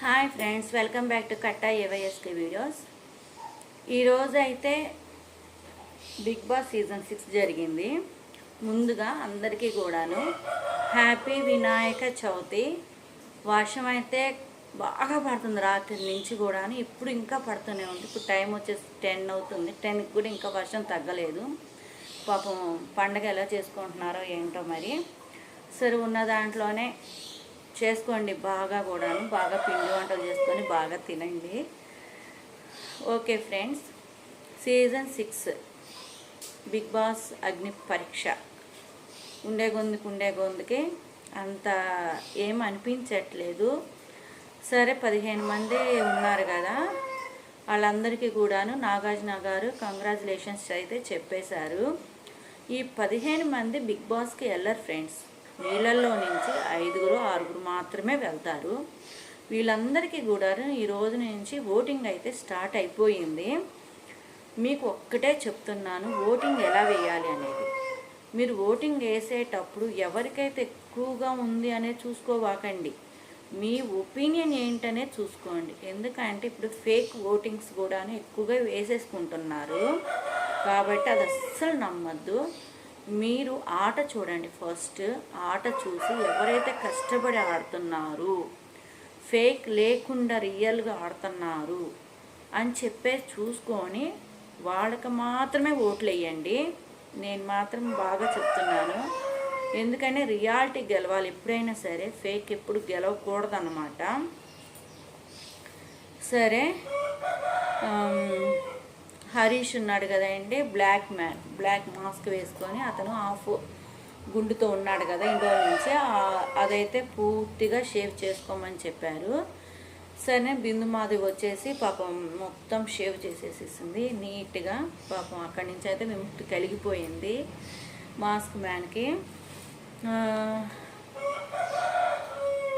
Hi friends welcome back to Katta AYSK videos. ఈరోజు అయితే big boss season six జరిగింది. ముందుగా అందరికీ కూడాను హ్యాపీ వినాయక చవితి. వర్షం అయితే బాగా పడుతుంది రాత్రి నుంచి కూడాను. ఇప్పుడు ఇంకా పడుతూనే ఉంది. ఇప్పుడు టైం వచ్చేసి టెన్ అవుతుంది. టెన్కి కూడా ఇంకా వర్షం తగ్గలేదు. పాపం పండగ ఎలా చేసుకుంటున్నారో ఏంటో మరి. సరే ఉన్న దాంట్లోనే చేసుకోండి బాగా కూడాను బాగా పిండి వంటలు చేసుకొని బాగా తినండి. Okay friends season six Bigg Boss అగ్ని పరీక్ష. ఉండే గొంతుకు ఉండే గొంతుకి అంత ఏం అనిపించట్లేదు. సరే పదిహేను మంది ఉన్నారు కదా వాళ్ళందరికీ కూడాను నాగార్జున గారు కంగ్రాచులేషన్స్ అయితే చెప్పేశారు. ఈ పదిహేను మంది బిగ్ బాస్కి వెళ్ళరు ఫ్రెండ్స్. వీళ్ళల్లో నుంచి ఐదుగురు ఆరుగురు మాత్రమే వెళ్తారు. వీళ్ళందరికీ కూడా ఈ రోజు నుంచి ఓటింగ్ అయితే స్టార్ట్ అయిపోయింది. మీకు ఒక్కటే చెప్తున్నాను ఓటింగ్ ఎలా వేయాలి అనేది. మీరు ఓటింగ్ వేసేటప్పుడు ఎవరికైతే ఎక్కువగా ఉంది అనేది చూసుకోవాకండి. మీ ఒపీనియన్ ఏంటనే చూసుకోండి. ఎందుకంటే ఇప్పుడు ఫేక్ ఓటింగ్స్ కూడా ఎక్కువగా వేసేసుకుంటున్నారు. కాబట్టి అది అస్సలు నమ్మద్దు. మీరు ఆట చూడండి ఫస్ట్. ఆట చూసి ఎవరైతే కష్టపడి ఆడుతున్నారు ఫేక్ లేకుండా రియల్గా ఆడుతున్నారు అని చెప్పేసి చూసుకొని వాళ్ళకి మాత్రమే ఓట్లు వేయండి నేను మాత్రం బాగా చెప్తున్నాను. ఎందుకంటే రియాలిటీ గెలవాలి ఎప్పుడైనా సరే ఫేక్ ఎప్పుడు గెలవకూడదన్నమాట. సరే హరీష్ ఉన్నాడు కదండి బ్లాక్ మ్యాన్ బ్లాక్ మాస్క్ వేసుకొని అతను హాఫ్ గుండుతో ఉన్నాడు కదా ఇంట్లో నుంచి. అదైతే పూర్తిగా షేవ్ చేసుకోమని చెప్పారు. సరే బిందు మాధవి వచ్చేసి పాపం మొత్తం షేవ్ చేసేసేసింది. నీట్గా పాపం అక్కడి నుంచి అయితే విముక్తి కలిగిపోయింది మాస్క్ మ్యాన్కి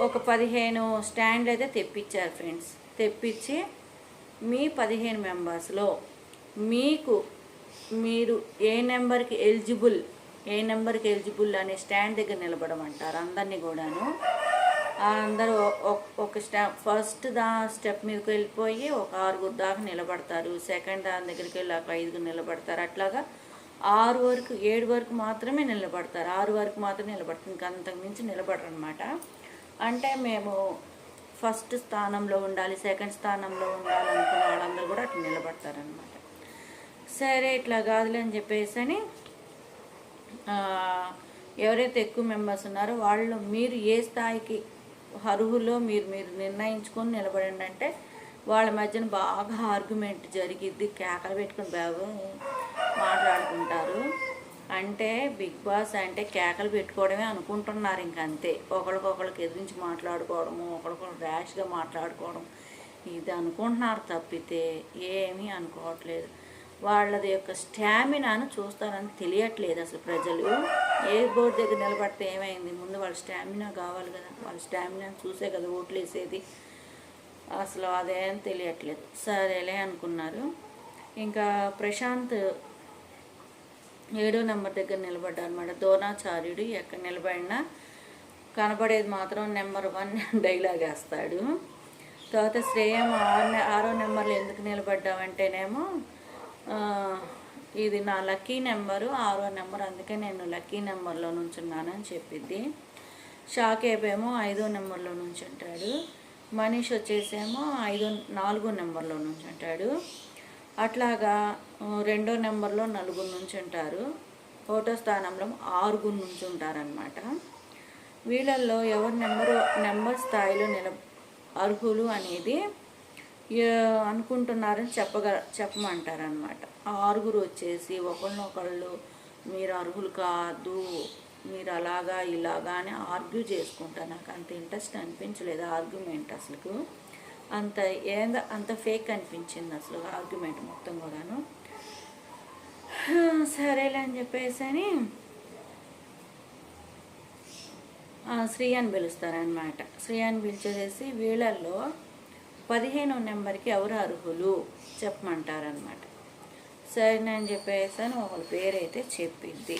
ఒక పదిహేను స్టాండ్ అయితే తెప్పించారు ఫ్రెండ్స్ తెప్పించి మీ పదిహేను మెంబర్స్లో మీకు మీరు ఏ నెంబర్కి ఎలిజిబుల్ ఏ నెంబర్కి ఎలిజిబుల్ అనే స్టాండ్ దగ్గర నిలబడమంటారు అందరినీ కూడాను. ఆ అందరూ ఒక స్టా ఫస్ట్ దా స్టెప్ మీదకి వెళ్ళిపోయి ఒక ఆరుగురు దాకా నిలబడతారు. సెకండ్ దాని దగ్గరికి వెళ్ళి ఒక ఐదుగురు నిలబడతారు. అట్లాగా ఆరు వరకు ఏడు వరకు మాత్రమే నిలబడతారు. ఆరు వరకు మాత్రమే నిలబడతారు. ఇంకా అంతకు మించి నిలబడరు అనమాట అంటే మేము ఫస్ట్ స్థానంలో ఉండాలి సెకండ్ స్థానంలో ఉండాలి అనుకున్న వాళ్ళందరూ కూడా అట్లా నిలబడతారనమాట. సరే ఇట్లా కాదులే అని చెప్పేసి అని ఎవరైతే ఎక్కువ మెంబర్స్ ఉన్నారో వాళ్ళు మీరు ఏ స్థాయికి అర్హులో మీరు మీరు నిర్ణయించుకొని నిలబడండి అంటే వాళ్ళ మధ్యన బాగా ఆర్గ్యుమెంట్ జరిగిద్ది. కేకలు పెట్టుకుని బాగా మాట్లాడుకుంటారు. అంటే బిగ్ బాస్ అంటే కేకలు పెట్టుకోవడమే అనుకుంటున్నారు ఇంక అంతే. ఒకరికొకరికి ఎదిరించి మాట్లాడుకోవడము ఒకరికొకరు ర్యాష్గా మాట్లాడుకోవడం ఇది అనుకుంటున్నారు తప్పితే ఏమీ అనుకోవట్లేదు. వాళ్ళది యొక్క స్టామినాను చూస్తారని తెలియట్లేదు అసలు ప్రజలు. ఏ బోర్డు దగ్గర నిలబడితే ఏమైంది? ముందు వాళ్ళ స్టామినా కావాలి కదా. వాళ్ళ స్టామినా చూసే కదా ఓట్లు వేసేది అసలు అదేం తెలియట్లేదు. సరేలే అనుకున్నారు. ఇంకా ప్రశాంత్ ఏడో నెంబర్ దగ్గర నిలబడ్డారు అనమాట ద్రోణాచార్యుడు ఎక్కడ నిలబడినా కనబడేది మాత్రం నెంబర్ వన్ డైలాగ్ వేస్తాడు. తర్వాత శ్రేయం ఆరు ఆరో నెంబర్లు ఎందుకు నిలబడ్డావంటేనేమో ఇది నా లక్కీ నెంబరు ఆరో నెంబర్ అందుకే నేను లక్కీ నెంబర్లో నుంచున్నానని చెప్పిద్ది. షాకేబ్ ఏమో ఐదో నెంబర్లో నుంచి ఉంటాడు మనీష్ వచ్చేసేమో ఐదో నాలుగో నెంబర్లో నుంచి ఉంటాడు అట్లాగా రెండో నెంబర్లో నలుగురు నుంచి ఉంటారు ఒకటో స్థానంలో ఆరుగురు నుంచి ఉంటారనమాట వీళ్ళల్లో ఎవరు నెంబరు నెంబర్ స్థాయిలో నిల అర్హులు అనేది అనుకుంటున్నారని చెప్పగ చెప్పమంటారనమాట ఆరుగురు వచ్చేసి ఒకళ్ళనొకళ్ళు మీరు అర్హులు కాదు మీరు అలాగా ఇలాగా అని ఆర్గ్యూ చేసుకుంటా. నాకు అంత ఇంట్రెస్ట్ అనిపించలేదు ఆర్గ్యుమెంట్ అసలు అంత ఏంద అంత ఫేక్ అనిపించింది అసలు ఆర్గ్యుమెంట్ మొత్తం కూడాను. సరేలే అని చెప్పేసి అని శ్రీ అని పిలుస్తారనమాట శ్రీ అని పిలిచేసి వీళ్ళల్లో పదిహేను నెంబర్కి ఎవరు అర్హులు? చెప్పమంటారనమాట సరేనని చెప్పేసి అని ఒకళ్ళ పేరైతే చెప్పింది.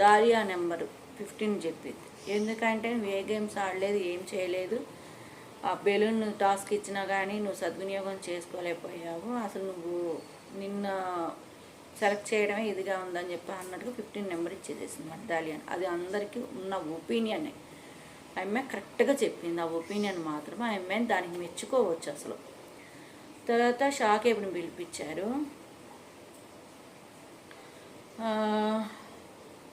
దారియా నెంబరు ఫిఫ్టీన్ చెప్పింది. ఎందుకంటే నువ్వు ఏ గేమ్స్ ఆడలేదు ఏం చేయలేదు ఆ బెలూన్ టాస్క్ ఇచ్చినా కానీ నువ్వు సద్వినియోగం చేసుకోలేకపోయావు అసలు నువ్వు నిన్న సెలెక్ట్ చేయడమే ఇదిగా ఉందని చెప్పి అన్నట్టుగా ఫిఫ్టీన్ నెంబర్ ఇచ్చేసేసింది మరి దాలియన్ అది అందరికీ ఉన్న ఒపీనియన్. ఆమె కరెక్ట్గా చెప్పింది. ఆ ఒపీనియన్ మాత్రం ఆమె దానికి మెచ్చుకోవచ్చు అసలు. తర్వాత షాకేబ్ని పిలిపించారు?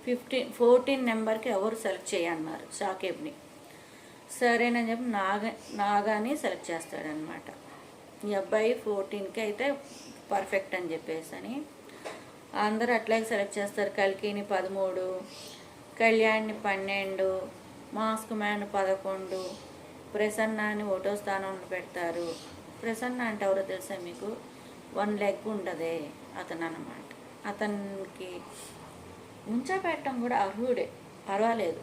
ఫిఫ్టీన్ ఫోర్టీన్ నెంబర్కి ఎవరు సెలెక్ట్ చేయన్నారు? షాకేబ్ని సరేనని చెప్పి నాగ నాగాని సెలెక్ట్ చేస్తాడనమాట ఈ అబ్బాయి ఫోర్టీన్కి అయితే పర్ఫెక్ట్ అని చెప్పేసి అని అందరూ అట్లాగే సెలెక్ట్ చేస్తారు. కల్కిని పదమూడు కళ్యాణ్ని పన్నెండు మాస్క్ మ్యాన్ పదకొండు. ప్రసన్నాని ఒకటో స్థానంలో పెడతారు. ప్రసన్న అంటే ఎవరో తెలుసా మీకు? వన్ లెగ్ ఉండదే అతను అనమాట అతనికి ఉంచా పెట్టడం కూడా అర్హుడే. పర్వాలేదు.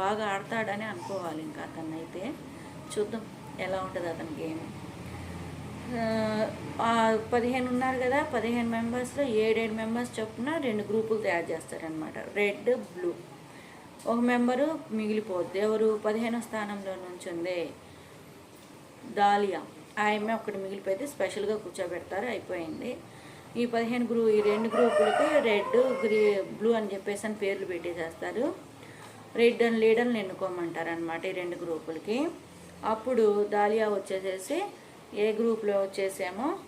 బాగా ఆడతాడని అనుకోవాలి ఇంకా అతను అయితే చూద్దాం ఎలా ఉంటుంది అతని గేమ్. పదిహేను ఉన్నారు కదా పదిహేను మెంబర్స్లో ఏడేడు మెంబర్స్ చొప్పున రెండు గ్రూపులు తయారు చేస్తారనమాట రెడ్ బ్లూ. ఒక మెంబరు మిగిలిపోద్ది. ఎవరు పదిహేనో స్థానంలో నుంచి ఉంది దాలియా. ఆమె అక్కడ మిగిలిపోతే స్పెషల్గా కూర్చోబెడతారు అయిపోయింది. ఈ పదిహేను గ్రూ ఈ రెండు గ్రూపులకి రెడ్ గ్రీ బ్లూ అని చెప్పేసి అని పేర్లు పెట్టేసేస్తారు. రెడ్ అండ్ లీడర్ని ఎన్నుకోమంటారు అనమాట ఈ రెండు గ్రూపులకి. అప్పుడు దాలియా వచ్చేసేసి ఏ గ్రూప్లో వచ్చేసేమో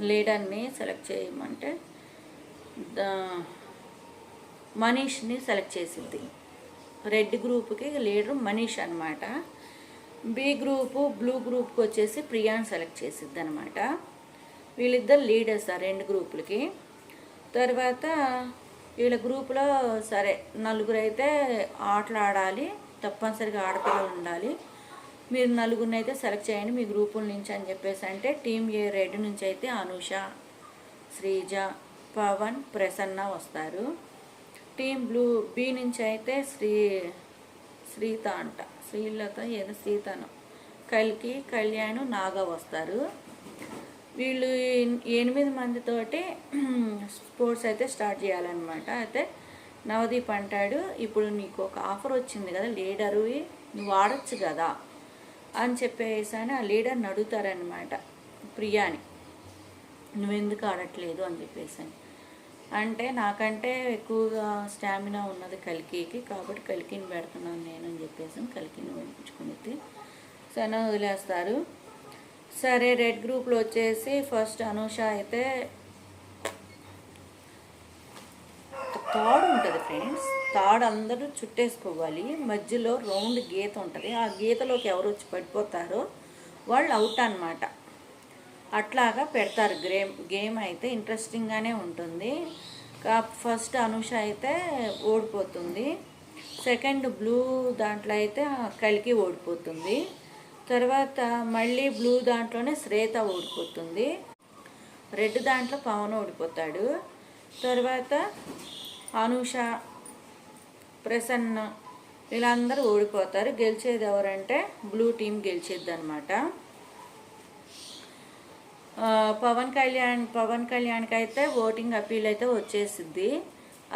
లీడర్ని సెలెక్ట్ చేయమంటే దా- మనీష్ని సెలెక్ట్ చేసింది. రెడ్ గ్రూప్కి లీడర్ మనీష్ అనమాట బి గ్రూపు బ్లూ గ్రూప్కి వచ్చేసి ప్రియాని సెలెక్ట్ చేసిద్ది అనమాట వీళ్ళిద్దరు లీడర్స్ ఆ రెండు గ్రూపులకి. తర్వాత వీళ్ళ గ్రూపులో సరే నలుగురు అయితే ఆటలు ఆడాలి తప్పనిసరిగా ఆడపిల్లలు ఉండాలి. మీరు నలుగురిని అయితే సెలెక్ట్ చేయండి మీ గ్రూపుల నుంచి అని చెప్పేసి అంటే టీం ఏ రెడ్ నుంచి అయితే అనుష శ్రీజ పవన్ ప్రసన్న వస్తారు. టీమ్ బ్లూ బి నుంచి అయితే శ్రీ శ్రీత అంట. శ్రీలత ఏదో సీతను కల్కి కళ్యాణ్ నాగా వస్తారు. వీళ్ళు ఎనిమిది మందితోటి స్పోర్ట్స్ అయితే స్టార్ట్ చేయాలన్నమాట. అయితే నవదీప్ అంటాడు ఇప్పుడు నీకు ఒక ఆఫర్ వచ్చింది కదా లీడరు నువ్వు ఆడొచ్చు కదా అని చెప్పేసి అని ఆ లీడర్ని అడుగుతారనమాట ప్రియాని నువ్వెందుకు ఆడట్లేదు? అని చెప్పేసి అని అంటే నాకంటే ఎక్కువగా స్టామినా ఉన్నది కలికికి కాబట్టి కలికిని పెడుతున్నాను నేను అని చెప్పేసి కలికిని పంపించుకునేది సరే వదిలేస్తారు. సరే రెడ్ గ్రూప్లో వచ్చేసి ఫస్ట్ అనూష అయితే తాడు ఉంటుంది ఫ్రెండ్స్. తాడు అందరూ చుట్టేసుకోవాలి. మధ్యలో రౌండ్ గీత ఉంటుంది. ఆ గీతలోకి ఎవరు వచ్చి పడిపోతారో వాళ్ళు అవుట్ అనమాట అట్లాగా పెడతారు. గేమ్ గేమ్ అయితే ఇంట్రెస్టింగ్గానే ఉంటుంది. కా ఫస్ట్ అనుష అయితే ఓడిపోతుంది. సెకండ్ బ్లూ దాంట్లో అయితే కలికి ఓడిపోతుంది. తర్వాత మళ్ళీ బ్లూ దాంట్లోనే శ్రేత ఓడిపోతుంది. రెడ్ దాంట్లో పవన్ ఓడిపోతాడు. తర్వాత అనుష ప్రసన్న వీళ్ళందరూ ఓడిపోతారు. గెలిచేది ఎవరంటే బ్లూ టీం గెలిచేది అనమాట పవన్ కళ్యాణ్ పవన్ కళ్యాణ్కి అయితే ఓటింగ్ అప్పీల్ అయితే వచ్చేసిద్ది.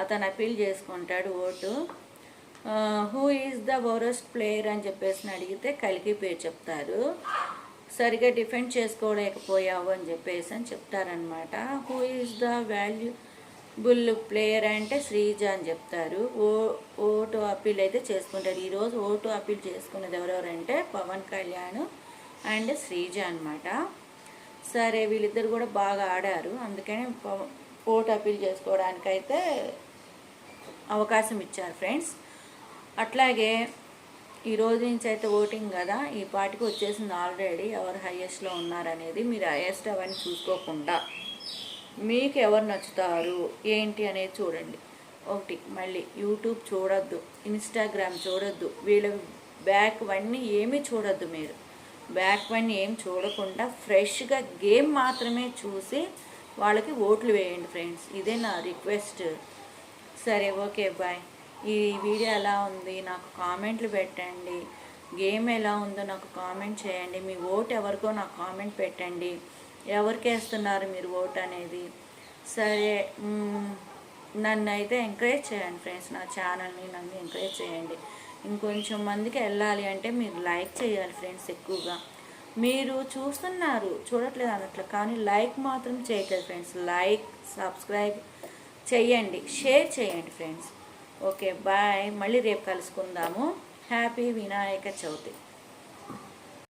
అతను అప్పీల్ చేసుకుంటాడు vote. Who is the worst player అని చెప్పేసి అడిగితే కలికి పేరు చెప్తారు. సరిగా డిఫెండ్ చేసుకోలేకపోయావు అని చెప్పేసి అని చెప్తారనమాట who is the valuable player అంటే శ్రీజ అని చెప్తారు. ఓ ఓటు అప్పీల్ అయితే చేసుకుంటారు. ఈరోజు ఓటు అప్పీల్ చేసుకున్నది ఎవరెవరంటే పవన్ కళ్యాణ్ అండ్ శ్రీజ అన్నమాట. సరే వీళ్ళిద్దరు కూడా బాగా ఆడారు. అందుకని పవ- అప్పీల్ చేసుకోవడానికైతే అవకాశం ఇచ్చారు ఫ్రెండ్స్. అట్లాగే ఈ రోజు నుంచి అయితే ఓటింగ్ కదా ఈ పార్టీకి వచ్చేసింది ఆల్రెడీ. ఎవరు హయ్యెస్ట్లో ఉన్నారనేది మీరు హైయెస్ట్ అవన్నీ చూసుకోకుండా మీకు ఎవరు నచ్చుతారు ఏంటి అనేది చూడండి. ఒకటి మళ్ళీ యూట్యూబ్ చూడొద్దు ఇన్స్టాగ్రామ్ చూడొద్దు వీళ్ళ బ్యాక్ అన్నీ ఏమీ చూడొద్దు మీరు. బ్యాక్ ఏం చూడకుండా ఫ్రెష్గా గేమ్ మాత్రమే చూసి వాళ్ళకి ఓట్లు వేయండి ఫ్రెండ్స్. ఇదే నా రిక్వెస్ట్. సరే ఓకే బాయ్. ఈ వీడియో ఎలా ఉంది? నాకు కామెంట్లు పెట్టండి. గేమ్ ఎలా ఉందో నాకు కామెంట్ చేయండి. మీ ఓటు ఎవరికో నాకు కామెంట్ పెట్టండి. ఎవరికి వేస్తున్నారు మీరు ఓటు అనేది? సరే నన్ను అయితే ఎంకరేజ్ చేయండి ఫ్రెండ్స్. నా ఛానల్ని నన్ను ఎంకరేజ్ చేయండి. ఇంకొంచెం మందికి వెళ్ళాలి అంటే మీరు లైక్ చేయాలి ఫ్రెండ్స్ ఎక్కువగా. మీరు చూస్తున్నారు చూడట్లేదు అన్నట్లు కానీ లైక్ మాత్రం చేయట్లేదు ఫ్రెండ్స్. లైక్ సబ్స్క్రైబ్ చేయండి షేర్ చేయండి ఫ్రెండ్స్. Okay bye. మళ్ళీ రేపు కలుసుకుందాము. హ్యాపీ వినాయక చవితి.